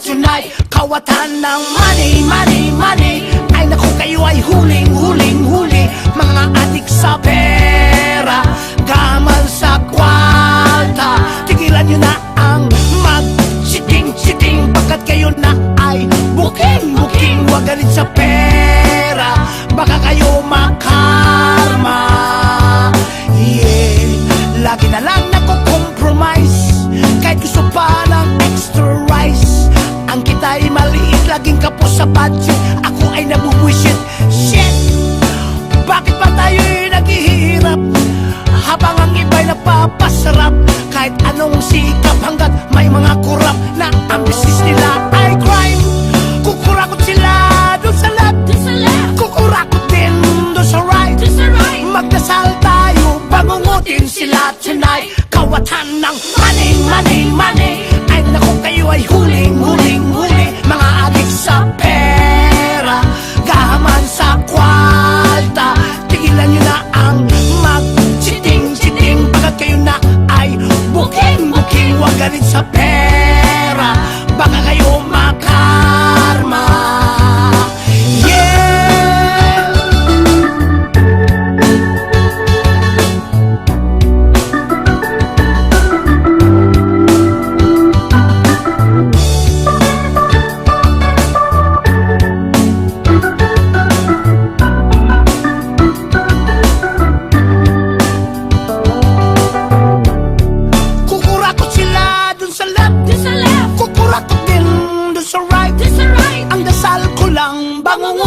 sila tonight. Kawatan ng money, money, money. Ay naku kayo ay huling, huling, huli. Mga adik sa pera Gamal sa kwalta Tigilan nyo na ang mag-chiting-chiting Pagkat kayo na ay booking-booking Huwag galit sa pera. Baka kayo makarma. Yeah. Lagi na lang nako-compromise Kahit gusto pa ng extra Kita'y maliit Laging kapos sa budget. Ako ay nabubuisit Shit! Bakit pa tayo'y naghihirap? Habang ang iba'y napapasarap Kahit anong sikap Hanggat may mga kurap Na ang business nila ay crime. Kukurakot sila doon sa left. Kukurakot din doon sa right. Magdasal tayo, bangungutin sila tonight. Kawatan ng money, money, money. Ay naku kayo ay huling,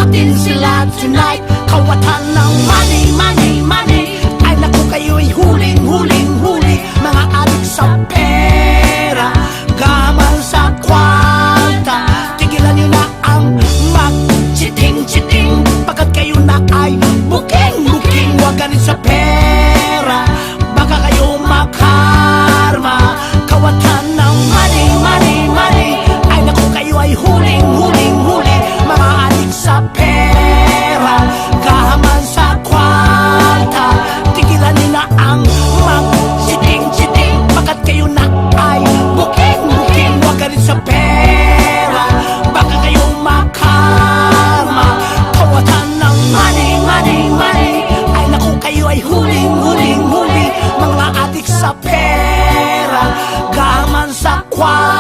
bangungutin sila tonight? Kawatan ng money, money, money 花。